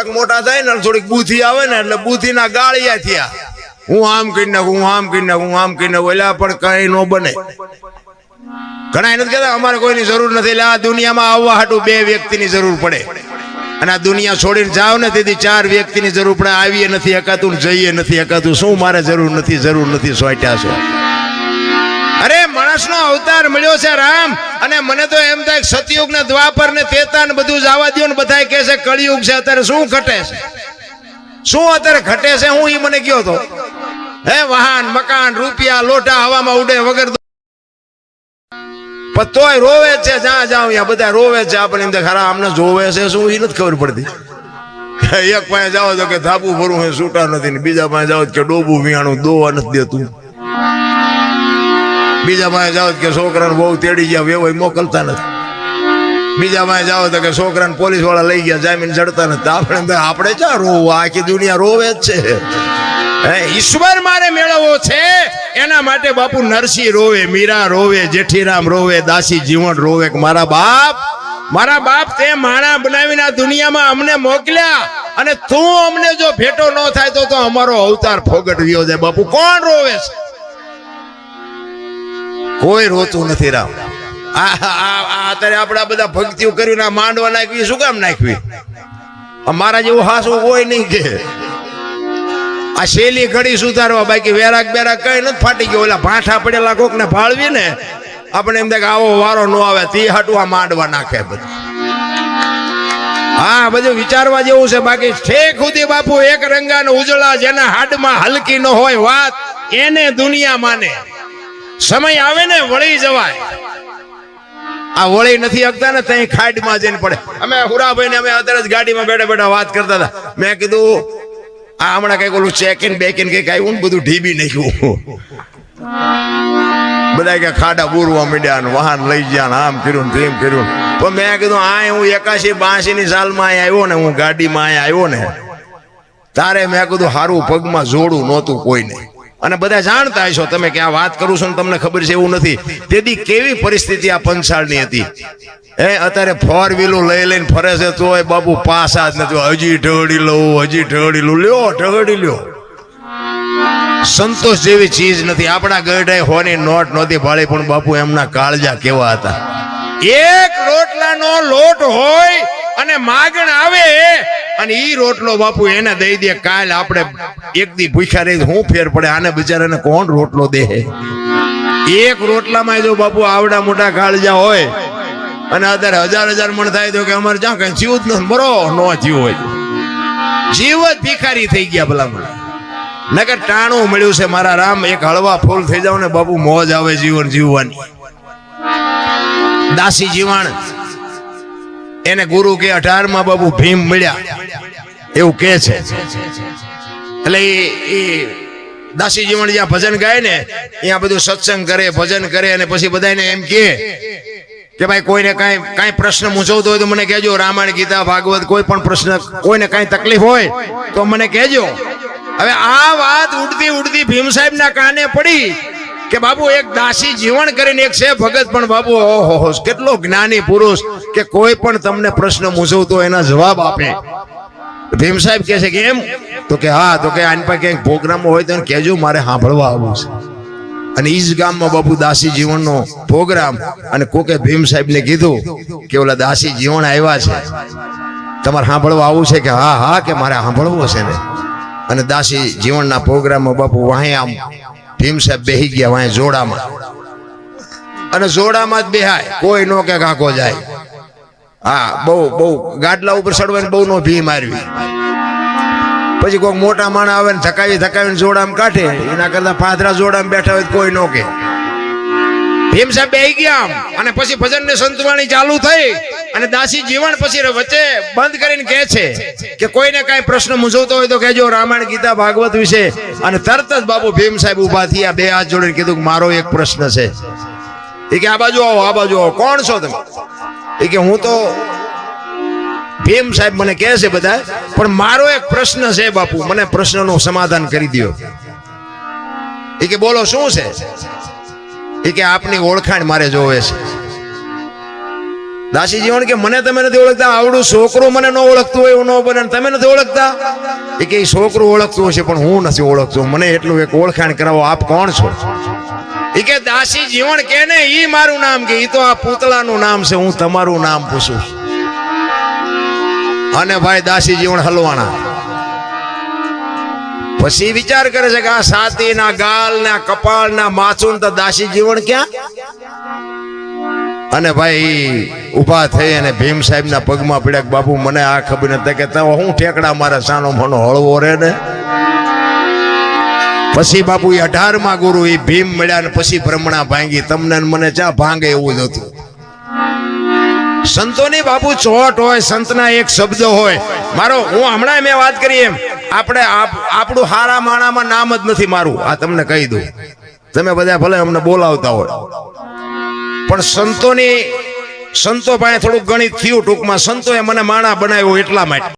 થોડાક મોટા થાય ને થોડીક બુથી આવે ને એટલે બુથીના ગાળિયા થયા. હું આમ કરી નાખું હું આમ કરી નાખું હું આમ કરી નાખું એટલે પણ કઈ ન બને. ઘણા નથી કહેતા, અમારે કોઈની જરૂર નથી, એટલે આ દુનિયામાં આવવા હાટું બે વ્યક્તિની જરૂર પડે. અને આ દુનિયા છોડીને જાવ ને, તેથી ચાર વ્યક્તિની જરૂર પડે, આવીએ નથી હકાતું જઈએ નથી હકાતું શું મારે જરૂર નથી જરૂર નથી, સોટ્યા છો. માણસનો અવતાર મળ્યો છે રામ. અને મને તો એમ થાય કે સતયુગ ને દ્વાપર ને તેતા ને બધું જવા દો ને બધા કહે છે કળિયુગ છે, અત્યારે શું ઘટે છે? શું અત્યારે ઘટે છે? હું એ મને કયો તો. હે વાહન, મકાન, રૂપિયા, લોટા હવામાં ઉડે વગર તોય રોવે છે, જ્યાં જાઉં ત્યાં બધા રોવે છે આપણે એમ ખરા આમને જોવે છે શું? એ નથી ખબર પડતી. એક પાસે જાઓ તો કે ધાબુ ભરવું હોય છૂટા નથી ને બીજા પાસે જાઓ કે ડોબું વિયાણું દોવા નથી દેતું. બીજા માં જાઓ કે છોકરાને બહુ તેડી ગયા, વેવાય મોકલતા નથી. બીજા માં જાઓ તો કે છોકરાને પોલીસવાળા લઈ ગયા, જામીન ચડતા નથી. આપણે આપણે ચા રોવું? આખી દુનિયા રોવે જ છે. ઈશ્વર મારે મેળવવો છે. એના માટે બાપુ નરસિંહ રોવે, મીરા રોવે, જેઠીરામ રોવે, દાસી જીવન રોવે. મારા બાપ મારા બાપ તે માણા બનાવીને દુનિયામાં અમને મોકલ્યા અને તું અમને જો ભેટો ન થાય તો તો અમારો અવતાર ફોગટ રહ્યો છે. બાપુ કોણ રોવે છે? કોઈ રોતું નથી રામ. આ અત્યારે આપણે બધા ભક્તિઓ કર્યું ને માંડવા નાખવી શું કામ નાખવી? અમારા જેવું હાસું કોઈ નહીં કે. આ શેલી ઘડી સુધારવા, બાકી વેરાક બેરાક કઈ નથી ફાટી ગયો. ઓલા ભાઠા પડેલા કોક ને ફાળવી ને, આપણે એમ થાય કે આવો વારો ન આવે, તે હટવા માંડવા નાખે બધું. હા, બધું વિચારવા જેવું છે, બાકી ઠેક સુધી બાપુ, એક રંગાનો ઉજળા જેના હાડમાં હલકી ન હોય વાત, એને દુનિયા માને. સમય આવે ને, વળી જવાય. આ વળી નથી હકતા ને ત્યાં ખાડમાં જઈને પડે. અમે હુરાભાઈ ને અમે અત્યારે જ ગાડીમાં બેઠા બેઠા વાત કરતા હતા. મેં કીધું, આ હમણાં કંઈક ઓલું બેક ઇન કંઈક આવ્યું ને, બધું ઢીબી નાખ્યું. બધા કે ખાડા બોરવા મીડ્યા ને, વાહન લઈ ગયા આમ કર્યું તેમ કર્યું. પણ મેં કીધું, આ હું એકાશી બાસી ની સાલમાં અહીંયા આવ્યો ને, હું ગાડીમાં અહીંયા આવ્યો ને. તારે મેં કીધું, હારું પગમાં જોડું નહોતું કોઈને અને બધા જાણતા હશો તમે કે આ વાત કરું છું તમને ખબર છે એવું નથી. તેથી કેવી પરિસ્થિતિ આ પંચાળની હતી? એ અત્યારે ફોર વ્હીલું લઈ લઈને ફરે છે તોય બાબુ પાસા જ નથી. હજી ઢળી લઉં, હજી ઢળી લઉં. લ્યો, ઢગડી લ્યો. સંતોષ જેવી ચીજ નથી. આપણા ગઢે હોની નોટ નહોતી ભાળી પણ બાપુ એમના કાળજા કેવા હતા. એક રોટલાનો લોટ હોય અને માગણ આવે અને ઈ રોટલો બાપુ એને દઈ દે, કાલ આપણે એક દી ભૂખ્યા રહી હું ફેર પડે, આને બિચારાને કોણ રોટલો દે? એક રોટલામાં જો બાપુ આવડા મોટા કાળજા હોય, અને અત્યારે હજાર હજાર મણ થાય તો કે અમારે જ્યાં કઈ જીવ જ નથી મરો નો જીવ હોય. જીવ જ ભિખારી થઈ ગયા ભલામણ. નકર ટાણું મળ્યું છે મારા રામ, એક હળવા ફૂલ થઈ જાવ ને બાપુ, મોજ આવે જીવન જીવવાની. દાસી જીવણ. એને ગુરુ કે અઢારમાં બાપુ ભીમ મળ્યા. એવું કે છે. એટલે એ દાસી જીવન જ્યાં ભજન ગાય ને, ત્યાં બધું સત્સંગ કરે, ભજન કરે અને પછી બધાને એમ કે કે ભાઈ કોઈને કાંઈ કાંઈ પ્રશ્ન મૂંઝવતો હોય તો મને કહેજો. રામાયણ, ગીતા, ભાગવત કોઈ પણ પ્રશ્ન, કોઈને કાંઈ તકલીફ હોય તો મને કહેજો. હવે આ વાત ઉડતી ઉડતી ભીમ સાહેબના કાને પડી. કે બાબુ એક દાસી જીવન કરીને એક છે ભગત, પણ બાબુ ઓહો કેટલો જ્ઞાની પુરુષ કે કોઈ પણ તમને પ્રશ્ન મૂંઝવતો એના જવાબ આપે. ભીમ સાહેબ કહે છે કે એમ? તો કે હા, તો કે આની પાસે ક્યાંક પ્રોગ્રામ હોય તો કહેજો, મારે સાંભળવા આવવું છે. અને ઈ જ ગામમાં બાપુ દાસી જીવનનો પ્રોગ્રામ અને કોકે ભીમ સાહેબને કીધું કે ઓલા દાસી જીવન આવ્યા છે. તમારે સાંભળવા આવું છે કે હા હા, કે મારે સાંભળવું છે ને? અને દાસી જીવનના પ્રોગ્રામમાં બાપુ વાહે આમ ભીમ સાહેબ બેહી ગયા વાય જોડામાં. અને જોડામાં જ બેહાય. કોઈ નો કે કાકો જાય. હા, બહુ બહુ ગાડલા ઉપર ચડવાની બહુ નો ભી મારવી પછી કોઈક મોટા માણા આવે ને ધકાવી, ધકાવીને જોડામાં કાઢે. એના કરતા પાદરા જોડામાં બેઠા હોય કોઈ નો કે. ભીમ સાહેબ બેહી ગયા અને પછી ભજન ને સંતવાણી ચાલુ થઈ. અને દાસી જીવન પછી વચ્ચે બંધ કરીને કહે છે કે કોઈને કાંઈ પ્રશ્ન મૂંઝવતો હોય તો કહેજો રામાયણ, ગીતા, ભાગવત વિશે. અને તરત જ બાબુ ભીમ સાહેબ ઊભા થયા, બે હાથ જોડીને કીધું કે મારો એક પ્રશ્ન છે. એ કે, આ બાજુ આવો, આ બાજુ આવો. કોણ છો તમે? એ કે, હું તો ભીમ સાહેબ મને કહે છે બધા, પણ મારો એક પ્રશ્ન છે બાપુ. મને પ્રશ્નનું સમાધાન કરી દો એ કે, બોલો, શું છે? એ કે, આપની ઓળખાણ મારે જોવે છે. દાસી જીવન કે મને તમે નથી ઓળખતા, આવડું છોકરું મને ન ઓળખતું હોય એવું ન બને તમે નથી ઓળખતા. એ કે છોકરું ઓળખતું હશે પણ હું નથી ઓળખતો. મને એટલું એક ઓળખાણ કરાવો, આપ કોણ છો? એ કે દાસી જીવન કે ને, ઈ મારું નામ કે, ઈ તો આ પૂતળાનું નામ છે, હું તમારું નામ પૂછું. અને ભાઈ દાસી જીવન હલવાણા. પછી વિચાર કરે છે કે આ સાતી ના ગાલ ના કપાળ ના માથું તો દાસી જીવન ક્યાં? અને ભાઈ, ઊભા થઈ અને ભીમ સાહેબના પગમાં પડ્યા બાપુ, મને આ ખબર નથી. કે તો હું ઠેકડા મારા સાનો મનો હળવો રે ને? પછી બાપુ એ અઢારમાં ગુરુ એ ભીમ મળ્યા ને પછી ભ્રમણા ભાંગી. તમને મને ચા ભાંગે એવું જ હતું. સંતોની બાપુ ચોટ હોય, સંતના એક શબ્દ હોય. મારો, હું હમણાં મેં વાત કરી એમ. આપણે આપણું હારા માણામાં નામ જ નથી મારું. આ તમને કહી દઉં. તમે બધા ભલે અમને બોલાવતા હોય. પણ સંતોની સંતો પાસે થોડુંક ગણિત થયું ટૂંકમાં સંતોએ મને માણા બનાવ્યો એટલા માટે.